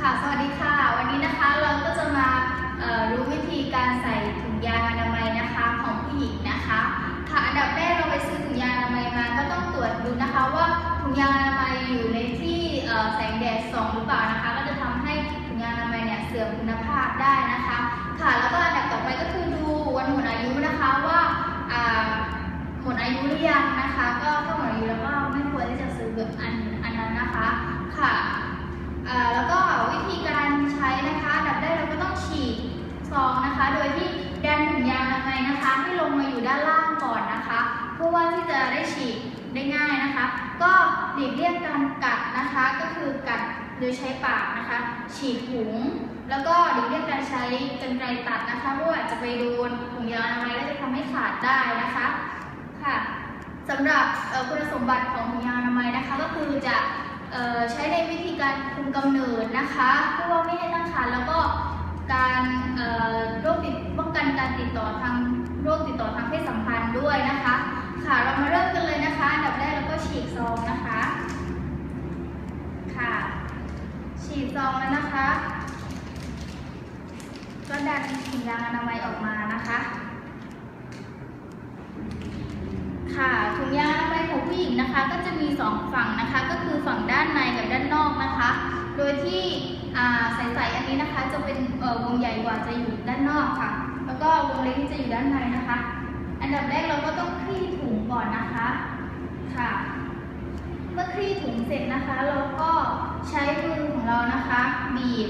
ค่ะ สวัสดีค่ะ วันนี้นะคะเราก็จะมารู้วิธีการใส่ถุงยางอนามัยนะคะของผู้หญิงนะคะ ค่ะ อันดับแรกเราไปซื้อถุงยางอนามัยมา ก็ต้องตรวจดูนะคะว่าถุงยางอนามัยอยู่ในที่แสงแดดส่องหรือเปล่านะคะ ก็จะทำให้ถุงยางอนามัยเนี่ยเสื่อมคุณภาพได้นะคะ ค่ะ แล้วก็คือดูวันหมดอายุนะคะว่าอ่า หมดอายุหรือยังนะคะ ก็ถ้าหมดอายุแล้วก็ไม่ควรที่จะซื้อแบบอันอันนั้นนะคะค่ะเอ่อแล้วก็วิธีการใช้นะคะอันดับแรกเราก็ต้องฉีกซองนะคะ โดยที่ดันถุงยางอนามัยนะคะ ให้ลงมาอยู่ด้านล่างก่อนนะคะ เพื่อว่าที่จะได้ฉีกได้ง่ายนะคะ ก็หลีกเลี่ยงการกัดนะคะ ก็คือกัดโดยใช้ปากนะคะ ฉีกถุงแล้วก็หลีกเลี่ยงการใช้กรรไกรตัดนะคะเพราะว่อาจจะไปโดนถุงยางอนามัยแล้วจะทำให้ขาดได้นะคะค่ะสำหรับคุณสมบัติของถุงยางอนามัยนะคะ ก็คือจะออใช้ในวิธีการคุมกำเนิดนะคะเพื่อไม่ให้ตั้งครรภ์แล้วก็การโรคติด ค่ะ เรามาเริ่มกันเลยนะคะ อันดับแรกเราก็ฉีกซองนะคะ ค่ะ ฉีกซองแล้วนะคะ ก็ดันถุงยางอนามัยออกมานะคะ ค่ะ ถุงยางอนามัยของผู้หญิงนะคะ ก็จะมีสองฝั่งนะคะ ก็คือฝั่งด้านในกับด้านนอกนะคะ โดยที่อ่ใสๆอันนี้นะคะ จะเป็นวงใหญ่กว่าจะอยู่ด้านนอกค่ะ แล้วก็วงเล็กที่จะอยู่ด้านในนะคะ อันดับแรกเราก็ต้องคลี่ถุงก่อนนะคะค่ะ เมื่อคลี่ถุงเสร็จนะคะ เราก็ใช้มือของเรานะคะ บีบ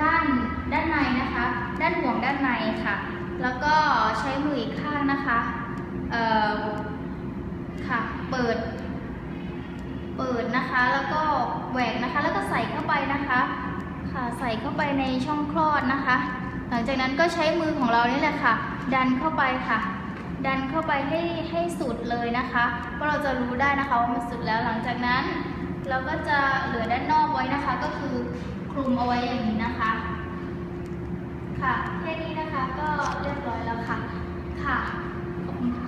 ด้านด้านในนะคะ ด้านห่วงด้านในค่ะ แล้วก็ใช้มืออีกข้างนะคะเอ่อค่ะเปิด เปิดนะคะแล้วก็แหวกนะคะ แล้วก็ใส่เข้าไปนะคะค่ะใส่เข้าไปในช่องคลอดนะคะ หลังจากนั้นก็ใช้มือของเรานี่แหละค่ะ ดันเข้าไปค่ะ ดันเข้าไปให้ให้สุดเลยนะคะเพราะเราจะรู้ได้นะคะว่ามันสุดแล้วหลังจากนั้น เราก็จะเหลือด้านนอกไว้นะคะ ก็คือคลุมเอาไว้อย่างนี้นะคะ ค่ะแค่นี้นะคะก็เรียบร้อยแล้วค่ะค่ะ